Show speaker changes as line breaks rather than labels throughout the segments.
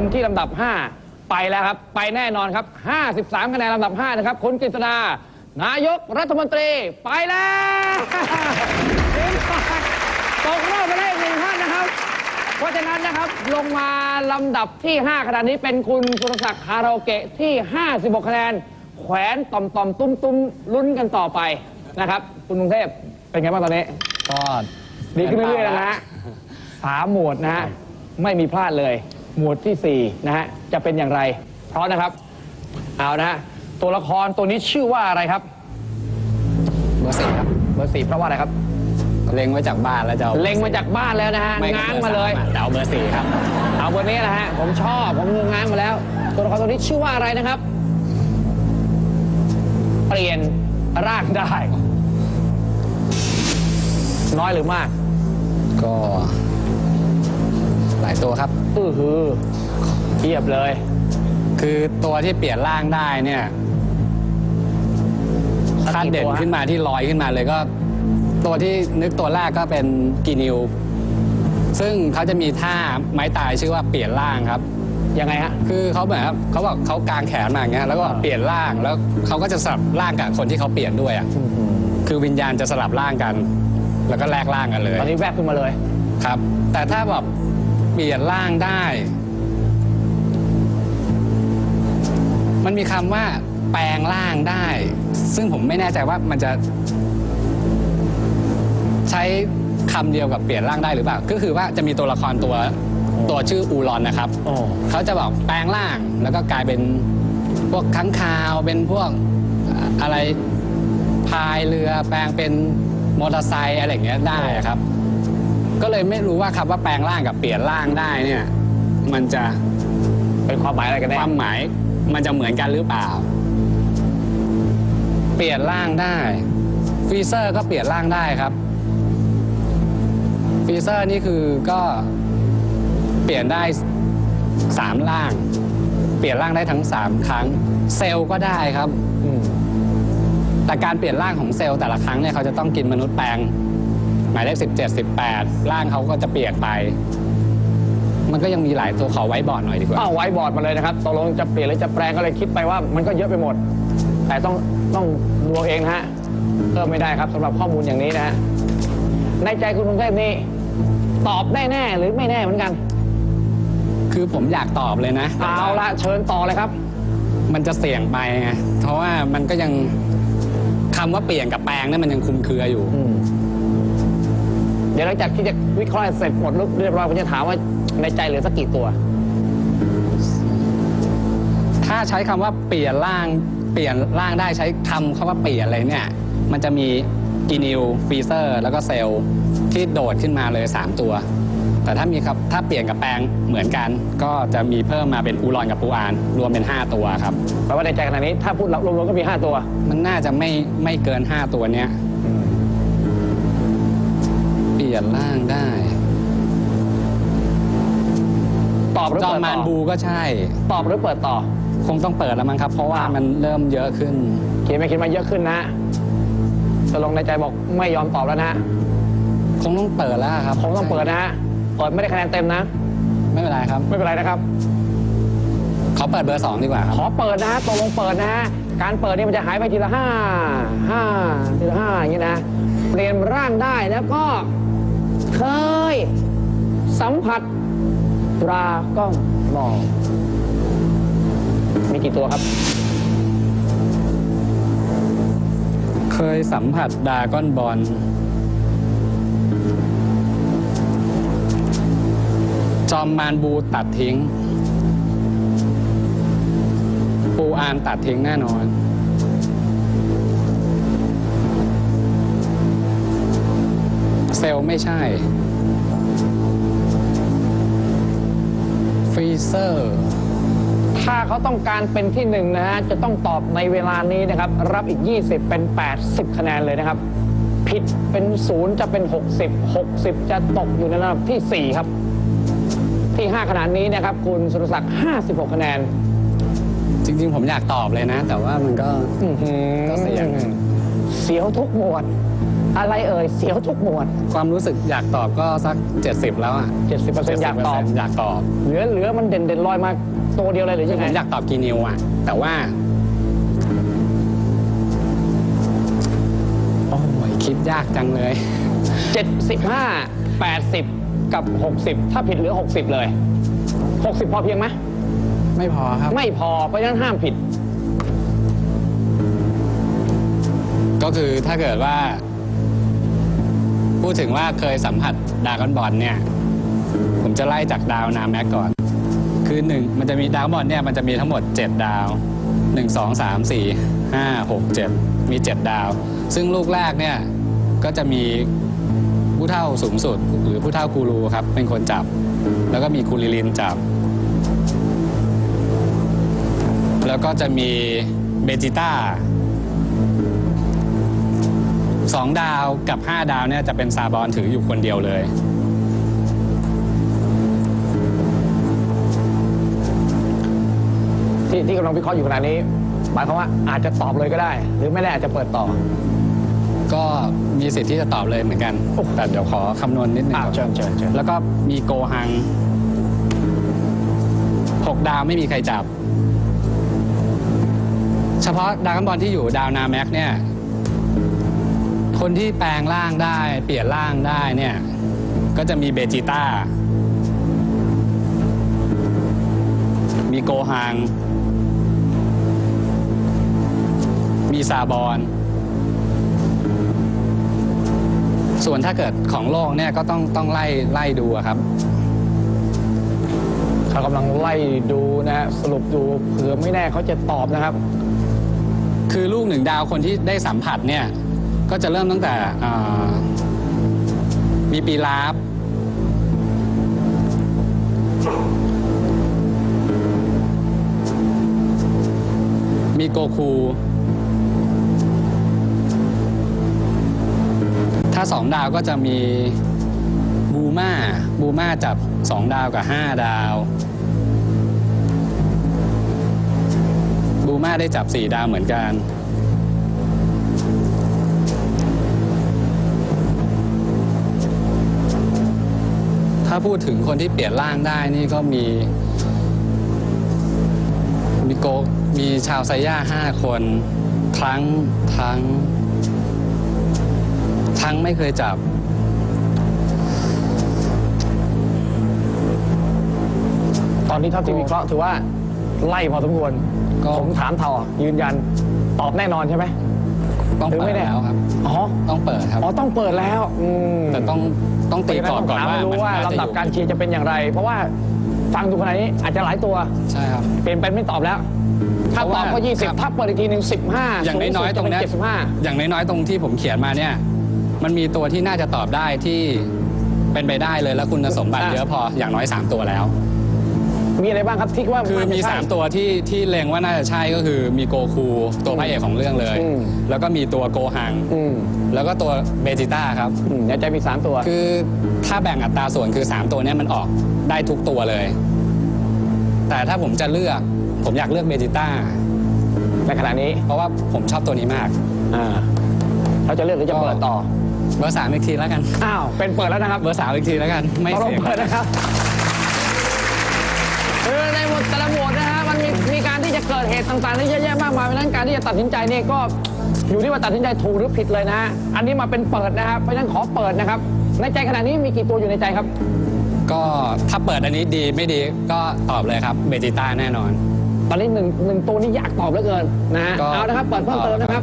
คนที่ลำดับ 5 ไปแล้วครับ ไปแน่นอนครับ 53 คะแนนลำดับ 5 นะครับคุณกฤษดา นายกรัฐมนตรีไปแล้วทีมฝ่ายตกรอบไปได้อีกหนึ่งท่านนะครับ เพราะฉะนั้นนะครับลงมาลำดับที่ 5ขนาดนี้เป็นคุณสุรศักดิ์คาราโอเกะที่ 56 คะแนนแขวนต่อมต่อมตุ้มตุ้มลุ้นกันต่อไปนะครับคุณกรุงเทพเป็นไงบ้างตอนนี้
ก็
ดีขึ้นเรื่อยๆแล้วนะฮะสามหมวดนะฮะไม่มีพลาดเลย หมวดที่สี่นะฮะ จะเป็นอย่างไร เพราะนะครับ เอานะฮะ ตัวละครตัวนี้ชื่อว่าอะไรครับ
เบอร์สี่ครับ
เบอร์สี่เพราะว่าอะไรครับ
เล็งไว้จากบ้านแล้วจะอ
เล็งมาจากบ้านแล้วนะฮะ
ไม่ก็
ง้าง
บอร์
มาเลย
สอะแต่เอาเบอร์สี่ครับ
เอาเบอร์นี้นะฮะ ผมชอบ ผมง้างมาแล้ว ตัวละครตัวนี้ชื่อว่าอะไรนะครับ เปลี่ยนร่างได้ น้อยหรือมาก
ก็หลายตัวครับ
อือฮือเทียบเลย
คือตัวที่เปลี่ยนร่างได้เนี่ย
สักกี่
ถ้าเด่น
ตัวฮะ
ขึ้นมาที่ลอยขึ้นมาเลยก็ ตัวที่นึกตัวแรกก็เป็นกีนิว ซึ่งเขาจะมีท่าไม้ตายชื่อว่าเปลี่ยนร่างครับ
ยังไงฮะ
คือเขาเหมือนครับเขาบอกเขากางแขนมาอย่างเงี้ยแล้วก็
อ่า
เปลี่ยนร่างแล้วเขาก็จะสลับร่างกับคนที่เขาเปลี่ยนด้วยอะคือวิญญาณจะสลับร่างกัน แล้วก็แลกร่างกันเลย
ตอนนี้แวบขึ้นมาเลย
ครับ แต่ถ้าแบบ เปลี่ยนร่างได้ มันมีคำว่า แปลงร่างได้ ซึ่งผมไม่แน่ใจว่ามันจะใช้คำเดียวกับเปลี่ยนร่างได้หรือเปล่า ก็คือว่าจะมีตัวละครตัวตัวชื่ออูรอนนะครับ
อ๋อ
เขาจะบอกแปลงร่างแล้วก็กลายเป็นพวกค้างคาวเป็นพวกอะอะไรพายเรือแปลงเป็นมอเตอร์ไซค์อะไรอย่างเงี้ยได้อะครับ ก็เลยไม่รู้ว่าคำว่าแปลงร่างกับเปลี่ยนร่างได้เนี่ยมันจะ
เป็นความหมายอะไรกันแน่
ความหมายมันจะเหมือนกันหรือเปล่า เปลี่ยนร่างได้ฟรีเซอร์ก็เปลี่ยนร่างได้ครับฟรีเซอร์นี่คือก็เปลี่ยนได้สามร่าง เปลี่ยนร่างได้ทั้งสามครั้ง เซลล์ก็ได้ครับ
อืม
แต่การเปลี่ยนร่างของเซลล์แต่ละครั้งเนี่ยเขาจะต้องกินมนุษย์แปลง หมายเลขสิบเจ็ดสิบแปดร่างเขาก็จะเปลี่ยนไป มันก็ยังมีหลายตัวขอไว้บอร์ดหน่อยดีกว่า
อ้าวไว้บอร์ดมาเลยนะครับตกลงจะเปลี่ยนหรือจะแปลงก็เลยคิดไปว่ามันก็เยอะไปหมด แต่ต้องต้องดูเอาเองนะฮะเพิ่มไม่ได้ครับสำหรับข้อมูลอย่างนี้นะฮะในใจคุณกรุงเทพนี่ตอบได้แน่หรือไม่แน่เหมือนกัน
คือผมอยากตอบเลยนะแต่
เอา
ว่า
ละเชิญต่อเลยครับ
มันจะเสี่ยงไปไงเพราะว่ามันก็ยังคำว่าเปลี่ยนกับแปลงเนี่ยมันยังคลุมเครืออยู่
เดี๋ยวหลังจากที่จะวิเคราะห์เสร็จหมดเรียบร้อยผมจะถามว่าในใจเหลือสักกี่ตัว
ถ้าใช้คำว่าเปลี่ยนร่างเปลี่ยนร่างได้ใช้คำคำว่าเปลี่ยนอะไรเนี่ย มันจะมีกีนิวฟีเซอร์แล้วก็เซลล์ที่โดดขึ้นมาเลย 3 ตัว แต่ถ้ามีครับถ้าเปลี่ยนกับแปลงเหมือนกัน ก็จะมีเพิ่มมาเป็นอูรอนกับปูอาน รวมเป็น 5 ตัวครับ
แปลว่าในใจขณะนี้ถ้าพูดรวมๆก็มี 5 ตัว
มันน่าจะไม่ไม่เกิน 5 ตัวเนี้ยเป ลี่ยนร่างได้
ตอบหรือ
จอม
เปิด
มาน
ต่อ
บูก็ใช่
ตอบหรือเปิดต่อ
คงต้องเปิดแล้วมั้งครับ เพราะว่า
อ้าว
มันเริ่มเยอะขึ้น
เขียนไม่เขียนมาเยอะขึ้นนะตกลงในใจบอกไม่ยอมตอบแล้วนะฮะ
คงต้องเปิดแล้วครับ
คงต้องเปิดนะฮะเปิดไม่ได้คะแนนเต็มนะ
ไม่เป็นไรครับ
ไม่เป็นไรนะครับ
ขอเปิดเบอร์สองดีกว่าครับ
ขอเปิดนะฮะตกลงเปิดนะฮะการเปิดนี่มันจะหายไปทีละห้าห้าทีละห้าอย่างนี้นะ เปลี่ยนร่างได้แล้วก็ เคยสัมผัสตราก้องมอง มีกี่ตัวครับ
เคยสัมผัสดาก้อนบอลจอมมานบูตัดทิ้ง ปูอานตัดทิ้งแน่นอน เซลล์ไม่ใช่ฟรีเซอร์
ถ้าเขาต้องการเป็นที่หนึ่งนะฮะ จะต้องตอบในเวลานี้นะครับ รับอีก 20 เป็น 80 คะแนนเลยนะครับ ผิดเป็นศูนย์จะเป็น 60 60 จะตกอยู่ในระดับที่ 4 ครับ ที่ 5 ขนาดนี้นะครับ คุณสุรศักดิ์ 56 คะแนน
จริง ๆ ผมอยากตอบเลยนะ แต่ว่ามันก็
อื้อหือ
ก็เสี่ยง
เสียวทุกหมวด ออะไรเอ่ยเสียวทุกหมวด
ความรู้สึกอยากตอบก็สัก 70 แล้วอะ
70%อยากตอบ
อยากตอบ
เหลือเหลือมันเด่นเด่นลอยมาตัวเดียวเลยหรือ
คือ
ยัง
ผ
ไง
มอยากตอบกีนิวอะ แต่ว่าโอ้ยคิดยากจังเลย
75 80 กับ 60 ถ้าผิดเหลือ 60 เลย 60 พอเพียงไหม
ไม่พอครับ
ไม่พอเพราะฉะนั้นห้ามผิด
ก็คือถ้าเกิดว่า พูดถึงว่าเคยสัมผัสดรากอนบอลเนี่ย ผมจะไล่จากดาวนาแม็กก่อน คือหนึ่งมันจะมีดาวบอลเนี่ยมันจะมีทั้งหมด 7 ดาว 1 2 3 4 5 6 7 มี 7 ดาว ซึ่งลูกแรกเนี่ยก็จะมีผู้เท่าสูงสุด หรือผู้เท่ากูรูครับ เป็นคนจับ แล้วก็มีคูลิลินจับ แล้วก็จะมีเบจิต้า สองดาวกับ 5 ดาวเนี่ยจะเป็นซาบอนถืออยู่คนเดียวเลย
ที่ที่กำลังวิเคราะห์อยู่ขณะนี้ หมายความว่าอาจจะตอบเลยก็ได้ หรือไม่ได้อาจจะเปิดต่อ
ก็มีสิทธิ์ที่จะตอบเลยเหมือนกัน แต่เดี๋ยวขอคำนวณนิดนึง
อ่า
ก่อน
เชิญเชิญเชิญ
แล้วก็มีโกหัง 6 ดาวไม่มีใครจับ เฉพาะดาวกัมบอลที่อยู่ดาวนาแม็กเนี่ย คนที่แปลงร่างได้ เปลี่ยนร่างได้เนี่ย ก็จะมีเบจิต้า มีโกฮัง มีซาบอน ส่วนถ้าเกิดของโลกเนี่ยก็ต้องต้องไล่ไล่ดูครับ
เขากำลังไล่ดูนะฮะสรุปดูเผื่อไม่แน่เขาจะตอบนะครับ
คือลูกหนึ่งดาวคนที่ได้สัมผัสเนี่ย ก็จะเริ่มตั้งแต่มีปีลาฟมีโกคู ถ้าสองดาวก็จะมีบูมาบูมาจับสองดาวกับห้าดาว บูมาได้จับสี่ดาวเหมือนกัน ถ้าพูดถึงคนที่เปลี่ยนร่างได้นี่ก็มี มีโกมีชาวไซย่าห้าคนทั้งทั้ง ทั้งไม่เคยจับ
ตอนนี้เท่าที่วิเคราะห์ถือว่าไล่พอสมควร
ก็
ผมถามต่อยืนยันตอบแน่นอนใช่ไหม
ต้อง
หรือ
เปิ
ไม่
ด
แน่
แล้วครับ
อ๋อ
ต้องเปิดครับ
อ๋อต้องเปิดแล้วอืม
แต่ต้อง ต้องตีกรอบก่อน
เพ
ว่า
ระฉะต้งถมให้รู้ว่า
มันน่จะ
ลำดับ
อยู่
การเชียร์จะเป็นอย่างไร เพราะว่าฟังดูขนาดนี้อาจจะหลายตัว
ใช่ครับ
เปลี่ยนเป็นไม่ตอบแล้ว ถ้า
เพราะ
ตอบ
ว่า
ก็
ครับ
20 ถ้าเปิดอีกทีหนึ่ง15
อย่างน้อยๆตรงเนี้ย
เจ็ดสิบห้า
อย่างน้อยๆตรงที่ผมเขียนมาเนี่ย มันมีตัวที่น่าจะตอบได้ที่เป็นไปได้เลยแล้วคุณสมบัติเยอะพออย่างน้อย 3 ตัวแล้ว
มีอะไรบ้างครับที่ว่า
คือมี
นจะใช่
3 ตัวที่ที่เล็งว่าน่าจะใช่ก็คือมีโกคูตัวพระเอกของเรื่องเลย
อืม
แล้วก็มีตัวโกฮัง
อืม
แล้วก็ตัวเบจิต้าครับ
อืมในใจมี3ตัว
คือถ้าแบ่งอัตราส่วนคือ 3 ตัวเนี้มันออกได้ทุกตัวเลย แต่ถ้าผมจะเลือก ผมอยากเลือกเบจิต้า
ในขณะนี้
เพราะว่าผมชอบตัวนี้มาก
อ่าเราจะเลือกหรือจะเปิดต่อ
เบอร์สามอีกทีแล้วกัน
อ้าว เป็นเปิดแล้วนะครับ
เบอร์สามอีกทีแล้วกัน ไม่
ตกลง
เสียง
เปิดนะครับ คือในหมวดแต่ละหมวดนะฮะมันมีมีการที่จะเกิดเหตุต่างๆที่เยอะแยะมากมายเพราะฉะนั้นการที่จะตัดสินใจเนี่ยก็อยู่ที่ว่าตัดสินใจถูกหรือผิดเลยนะฮะอันนี้มาเป็นเปิดนะครับเพราะฉะนั้นขอเปิดนะครับ ในใจขณะนี้มีกี่ตัวอยู่ในใจครับ
ก็ถ้าเปิดอันนี้ดีไม่ดีก็ตอบเลยครับเบจิต้าแน่นอน
ตอนนี้หนึ่งหนึ่งตัวนี้อยากตอบเหลือเกินนะฮะ
ก็
เอานะครับเปิดเพิ่มเติมนะครับ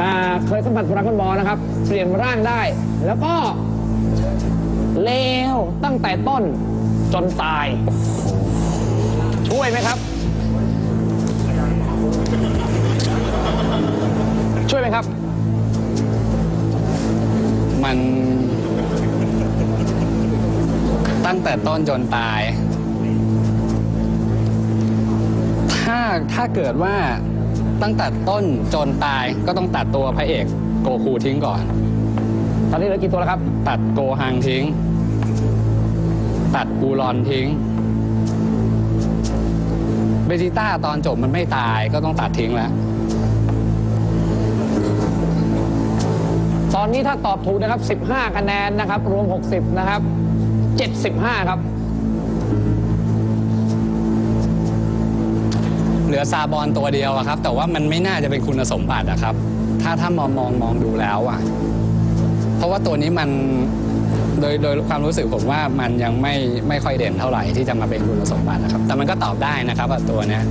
อ่าเคยสัมผัสพลังกันบอลนะครับ เปลี่ยนร่างได้ แล้วก็เลวตั้งแต่ต้นจนตาย ช่วยไหมครับ ช่วยไหมครับ
มันตั้งแต่ต้นจนตาย ถ้าถ้าเกิดว่าตั้งแต่ต้นจนตายก็ต้องตัดตัวพระเอกโกคูทิ้งก่อน
ตอนนี้เหลือกี่ตัวแล้วครับ
ตัดโกฮังทิ้ง ตัดบูรอนทิ้ง เบจิต้าตอนจบมันไม่ตายก็ต้องตัดทิ้งแล้ว
ตอนนี้ถ้าตอบถูกนะครับ 15 คะแนนนะครับ รวม 60 นะครับ 75 ครับ
เหลือซาบอนตัวเดียวอะครับ แต่ว่ามันไม่น่าจะเป็นคุณสมบัติอะครับ ถ้าถ้ามองมองมองดูแล้วอะเพราะว่าตัวนี้มัน โดยโดยความรู้สึกผมว่ามันยังไม่ไม่ค่อยเด่นเท่าไหร่ที่จะมาเป็นคุณสมบัตินะครับ แต่มันก็ตอบได้นะครับว่าตัวเนี้ย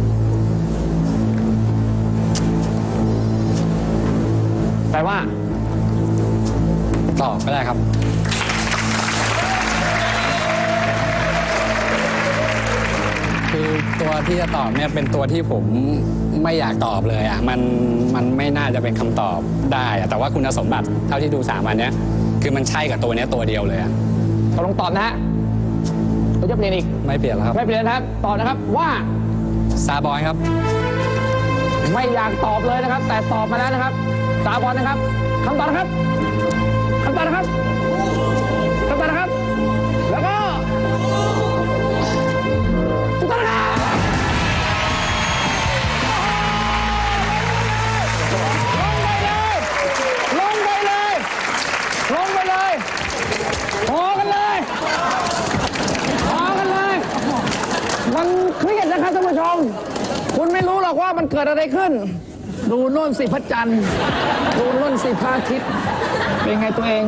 แปลว่า
ตอบก็ได้ครับ คือตัวที่จะตอบเนี่ยเป็นตัวที่ผมไม่อยากตอบเลยอะมันมันไม่น่าจะเป็นคำตอบได้อะแต่ว่าคุณสมบัติเท่าที่ดูสามอันเนี้ย คือมันใช่กับตัวเนี้ยตัวเดียวเลยอะ
ตกลงตอบนะฮะเราจะเปลี่ยนอีก
ไม่เปลี่ยนแล้วครับ
ไม่เปลี่ยนนะครับ ตอบนะครับว่า
ซาบอยครับ
ไม่อยากตอบเลยนะครับ แต่ตอบมาแล้วนะครับสาบอนนะครับคำตอบนะครับคำตอบนะครับคำตอบ ลงไปเลยพอกันเลยพอกันเลย มันเครียดนะครับท่านผู้ชม คุณไม่รู้หรอกว่ามันเกิดอะไรขึ้น ดูโน่นสิพระจันทร์ ดูโน่นสิพระอาทิตย์ เป็นไงตัวเอง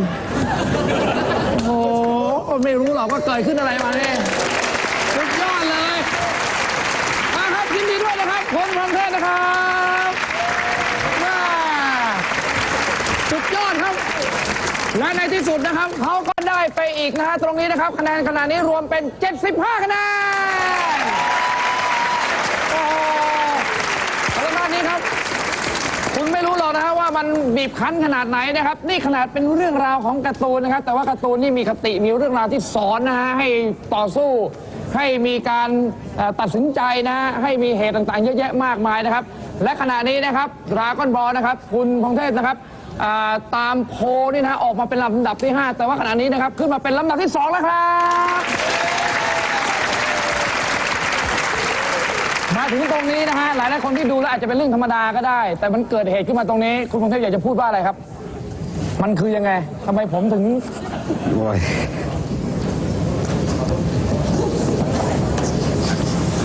โอ้โหไม่รู้หรอกว่าเกิดขึ้นอะไรมาเนี่ยสุดยอดเลยมาครับยินดีด้วยนะครับคนทางเทศนะครับมาสุดยอดครับ และในที่สุดนะครับเขาก็ได้ไปอีกนะฮะตรงนี้นะครับ คะแนนขณะนี้รวมเป็น 75 คะแนนโอ้โหแล้วด้านนี้ครับ คุณไม่รู้หรอกนะฮะว่ามันบีบคั้นขนาดไหนนะครับ นี่ขนาดเป็นเรื่องราวของการ์ตูนนะครับ แต่ว่าการ์ตูนนี่มีคติมีเรื่องราวที่สอนนะฮะให้ต่อสู้ให้มีการเอ่อตัดสินใจนะฮะให้มีเหตุต่างๆ เยอะแยะมากมายนะครับ และขณะนี้นะครับดราก้อนบอลนะครับ คุณพงเทพนะครับ อ่าตามโพลนี่นะฮะออกมาเป็นลำดับที่ 5 แต่ว่าขณะนี้นะครับ ขึ้นมาเป็นลำดับที่ 2 แล้วครับ มาถึงตรงนี้นะฮะหลายหลายๆคนที่ดูแล้วอาจจะเป็นเรื่องธรรมดาก็ได้ แต่มันเกิดเหตุขึ้นมาตรงนี้ คุณพงเทพอยากจะพูดว่าอะไรครับ มันคือยังไงทำไมผมถึง
โอ้ย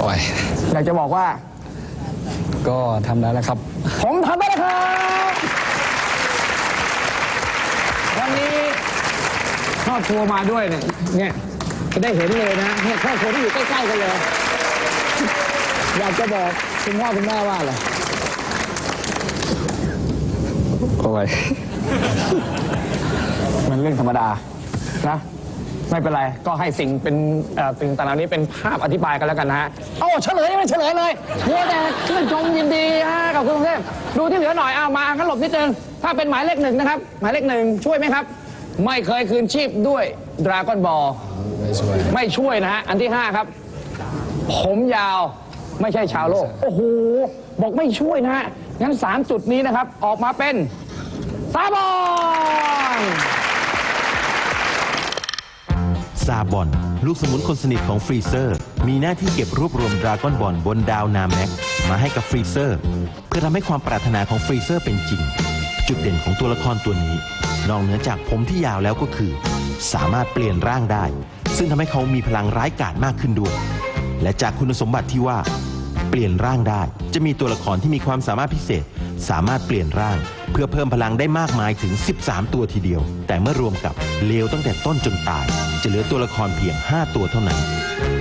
โอ้ย
อยากจะบอกว่า
ก็ทำได้แล้วครับ
ผมทำได้แล้วครับ วันนี้ครอบครัวมาด้วยเนี่ยเนี่ยจะได้เห็นเลยนะเนี่ยครอบครัวที่อยู่ใกล้ๆกันเลย อยากจะบอกคุณพ่อคุณแม่ว่าอะไร
โอ้ย
มันเรื่องธรรมดานะ ไม่เป็นไร ก็ให้สิ่งเป็นเอ่อสิ่งต่างๆเหล่านี้เป็นภาพอธิบายกันแล้วกันนะฮะเอาเฉลยไม่เฉลยเลยมัวแต่ชื่นชมยินดีฮะกับคุณกรุงเทพดูที่เหลือหน่อยเอามางั้นหลบนิดนึงถ้าเป็นหมายเลขหนึ่งนะครับ หมายเลขหนึ่งช่วยไหมครับ ไม่เคยคืนชีพด้วยดราก้อนบอล
ไม่ช่วย
ไม่ช่วยนะฮะอันที่ห้าครับ ผมยาวไม่ใช่ชาวโลก โอ้โห บอกไม่ช่วยนะฮะงั้นสามจุดนี้นะครับ ออกมาเป็นซาบอน
ซาบอน ลูกสมุนคนสนิทของฟรีเซอร์ มีหน้าที่เก็บรวบรวมดราก้อนบอลบนดาวนาแม็กมาให้กับฟรีเซอร์ เพื่อทำให้ความปรารถนาของฟรีเซอร์เป็นจริง จุดเด่นของตัวละครตัวนี้ นอกเหนือจากผมที่ยาวแล้วก็คือ สามารถเปลี่ยนร่างได้ ซึ่งทำให้เขามีพลังร้ายกาจมากขึ้นด้วย และจากคุณสมบัติที่ว่า เปลี่ยนร่างได้ จะมีตัวละครที่มีความสามารถพิเศษ สามารถเปลี่ยนร่างเพื่อเพิ่มพลังได้มากมายถึง 13 ตัวทีเดียว แต่เมื่อรวมกับเลวตั้งแต่ต้นจนตาย จะเหลือตัวละครเพียง 5 ตัวเท่านั้น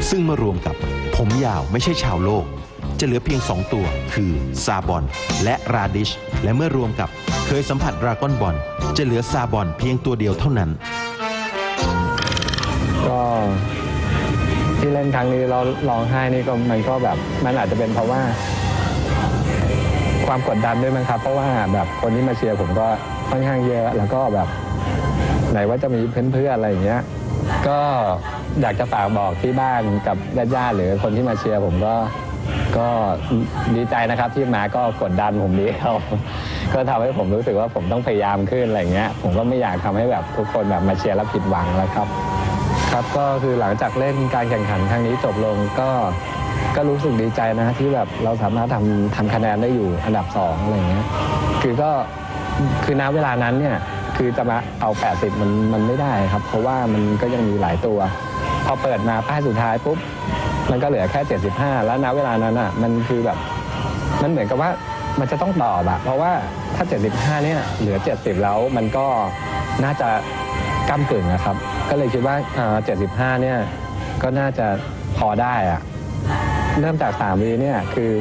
ซึ่งเมื่อรวมกับผมยาวไม่ใช่ชาวโลก จะเหลือเพียง 2 ตัว คือซาบอน และราดิช และเมื่อรวมกับเคยสัมผัสดราก้อนบอลจะเหลือซาบอนเพียงตัวเดียวเท่านั้น
ก็ที่เล่นครั้งนี้เราร้องไห้นี่ก็มันก็แบบมันอาจจะเป็นเพราะว่า ความกดดันด้วยมั้งครับ เพราะว่าแบบคนที่มาเชียร์ผมก็ค่อนข้างเยอะ แล้วก็แบบไหนว่าจะมีเพื่อนๆอะไรอย่างเงี้ย ก็อยากจะฝากบอกที่บ้านกับญาติๆหรือคนที่มาเชียร์ผมก็ก็ดีใจนะครับที่มาก็กดดันผมดีเขาก็ทำให้ผมรู้สึกว่าผมต้องพยายามขึ้นอะไรเงี้ย ผมก็ไม่อยากทำให้แบบทุกคนแบบมาเชียร์แล้วผิดหวังแล้วครับ ครับก็คือหลังจากเล่นการแข่งขันครั้งนี้จบลงก็ก็รู้สึกดีใจนะที่แบบเราสามารถทำทำคะแนนได้อยู่อันดับสองอะไรเงี้ยคือก็คือณเวลานั้นเนี่ย คือจะมาเอา 80 มันมันไม่ได้ครับ เพราะว่ามันก็ยังมีหลายตัว พอเปิดมาป้ายสุดท้ายปุ๊บมันก็เหลือแค่ 75 แล้วณเวลานั้นอะมันคือแบบมันเหมือนกับว่ามันจะต้องตอบอะเพราะว่าถ้า 75 เนี่ยเหลือ 70 แล้วมันก็น่าจะก้ากึ่งนะครับ ก็เลยคิดว่าอ่า75 เนี่ยก็น่าจะพอได้อะเริ่มจาก3วีเนี่ยคือ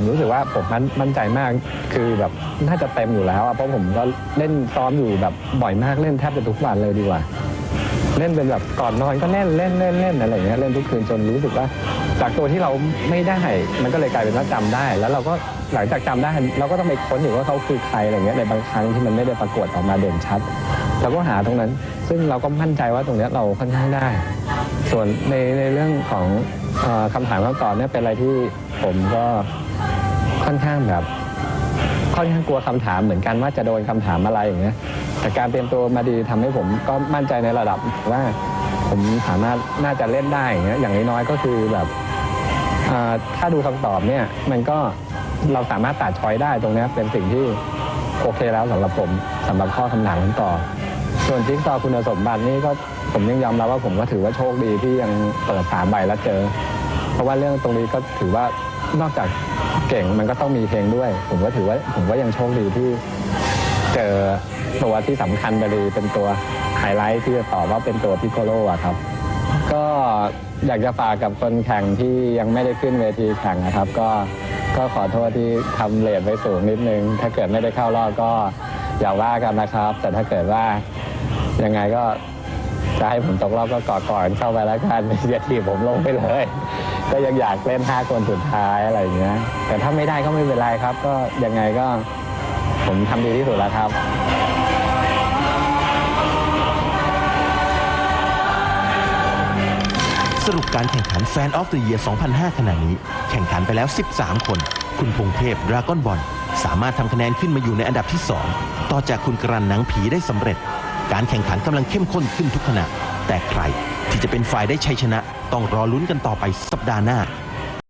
ผมรู้สึกว่าผมมั่นใจมากคือแบบน่าจะเต็มอยู่แล้วเพราะผมก็เล่นซ้อมอยู่แบบบ่อยมากเล่นแทบจะทุกวันเลยดีกว่า เล่นเป็นแบบก่อนนอนก็เล่นเล่นเล่นเล่นอะไรอย่างเงี้ยเล่นทุกคืนจนรู้สึกว่า จากตัวที่เราไม่ได้มันก็เลยกลายเป็นว่าจำได้ แล้วเราก็หลังจากจำได้เราก็ต้องไปค้นอยู่ว่าเขาคือใครอะไรเงี้ยในบางครั้งที่มันไม่ได้ปรากฏออกมาเด่นชัดเราก็หาตรงนั้น ซึ่งเราก็มั่นใจว่าตรงนี้เราค่อนข้างได้ ส่วนในในเรื่องของออคำถามคำตอบเนี่ยเป็นอะไรที่ผมก็ ค่อนข้างแบบค่อนข้างกลัวคำถามเหมือนกันว่าจะโดนคำถามอะไรอย่างเงี้ยแต่การเตรียมตัวมาดีทำให้ผมก็มั่นใจในระดับว่าผมสามารถน่าจะเล่นได้อย่างเงี้ยอย่างน้อยๆก็คือแบบถ้าดูคำตอบเนี่ยมันก็เราสามารถตัดช้อยได้ตรงนี้เป็นสิ่งที่โอเคแล้วสำหรับผมสำหรับข้อคำถามคำตอบส่วนจิ๊กซอว์คุณสมบัตินี่ก็ผมยังยอมรับว่าผมก็ถือว่าโชคดีที่ยังเปิดสามใบแล้วเจอ เพราะว่าเรื่องตรงนี้ก็ถือว่านอกจาก เก่งมันก็ต้องมีเพลงด้วย ผมก็ถือว่าผมก็ยังโชคดีที่เจอตัวที่สำคัญไปเลยเป็นตัวไฮไลท์ที่จะตอบว่าเป็นตัวพิโกโลอะครับ ก็อยากจะฝากกับคนแข่งที่ยังไม่ได้ขึ้นเวทีแข่งนะครับ ก็ก็ขอโทษที่ทำเลทไว้สูงนิดนึง ถ้าเกิดไม่ได้เข้ารอบก็อย่าว่ากันนะครับ แต่ถ้าเกิดว่ายังไงก็ จะให้ผมตกรอบก็กอดก่อนเข้าไปแล้วกันอย่าทีบผมลงไปเลย ก็ยังอยากเล่น 5 คนสุดท้ายอะไรอย่างเงี้ยแต่ถ้าไม่ได้ก็ไม่เป็นไรครับ ก็ยังไงก็ผมทำดีที่สุดแล้วครับ
สรุปการแข่งขัน Fan of the Year 2005 ขณะนี้ แข่งขันไปแล้ว 13 คน คุณพงเทพดราก้อนบอลสามารถทำคะแนนขึ้นมาอยู่ในอันดับที่ 2 ต่อจากคุณกรันหนังผีได้สำเร็จ การแข่งขันกำลังเข้มข้นขึ้นทุกขณะ แต่ใครที่จะเป็นฝ่ายได้ชัยชนะ ต้องรอลุ้นกันต่อไปสัปดาห์หน้า